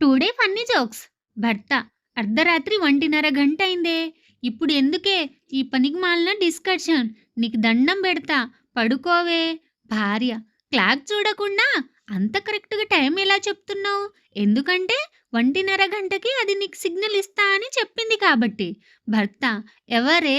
Today funny jokes భర్త అర్ధరాత్రి ఒంటిన్నర గంట అయిందే ఇప్పుడు ఎందుకే ఈ పనికి మాలిన డిస్కషన్ నీకు దండం పెడతా పడుకోవే. భార్య క్లాక్ చూడకుండా అంత కరెక్ట్గా టైం ఎలా చెప్తున్నావు? ఎందుకంటే ఒంటిన్నర గంటకి అది నీకు సిగ్నల్ ఇస్తా అని చెప్పింది కాబట్టి. భర్త ఎవరే?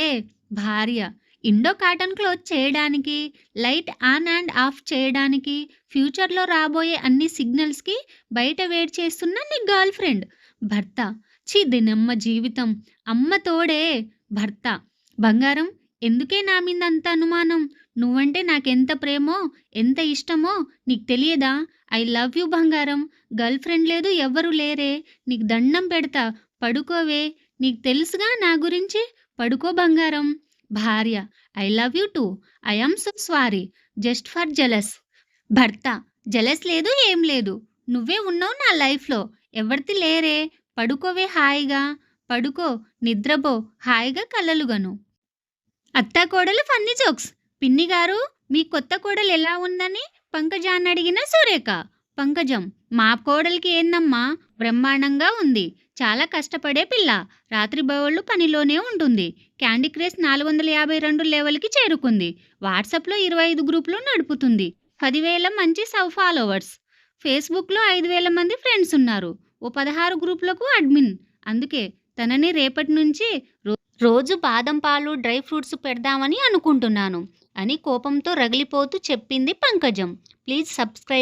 భార్య ఇండో కాటన్ క్లోత్ చేయడానికి లైట్ ఆన్ అండ్ ఆఫ్ చేయడానికి ఫ్యూచర్లో రాబోయే అన్ని సిగ్నల్స్కి బయట వేడి చేస్తున్న నీ గర్ల్ ఫ్రెండ్. భర్త. ఛీ దినమ్మ జీవితం. అమ్మ తోడే భర్త. బంగారం ఎందుకే నా మీద అంత అనుమానం? నువ్వంటే నాకెంత ప్రేమో ఎంత ఇష్టమో నీకు తెలియదా? ఐ లవ్ యూ బంగారం. గర్ల్ ఫ్రెండ్ లేదు ఎవ్వరు లేరే. నీకు దండం పెడతా. పడుకోవే. నీకు తెలుసుగా నా గురించి? పడుకో బంగారం. భార్య I love you too I so sorry just for jealous. భర్త జెలస్ లేదు ఏం లేదు నువ్వే ఉన్నావు నా లైఫ్లో ఎవరిది లేరే పడుకోవే హాయిగా పడుకో నిద్రపో హాయిగా కలలుగను అత్త కోడలు ఫన్నీ జోక్స్ పిన్ని గారు మీ కొత్త కోడలు ఎలా ఉందని పంకజాన్ని అడిగిన సురేఖ. పంకజం. మా కోడలికి ఏందమ్మా బ్రహ్మాండంగా ఉంది. చాలా కష్టపడే పిల్ల. రాత్రి బౌళ్ళు పనిలోనే ఉంటుంది. క్యాండీ క్రేస్ నాలుగు వందల యాభై రెండు లెవెల్కి చేరుకుంది. వాట్సాప్లో ఇరవై ఐదు గ్రూపులు నడుపుతుంది. పదివేల మంచి సవ్ ఫాలోవర్స్. ఫేస్బుక్లో ఐదు వేల మంది ఫ్రెండ్స్ ఉన్నారు. ఓ పదహారు గ్రూపులకు అడ్మిన్. అందుకే తనని రేపటి నుంచి రోజు బాదం పాలు డ్రై ఫ్రూట్స్ పెడదామని అనుకుంటున్నాను. అని కోపంతో రగిలిపోతూ చెప్పింది పంకజం. Please subscribe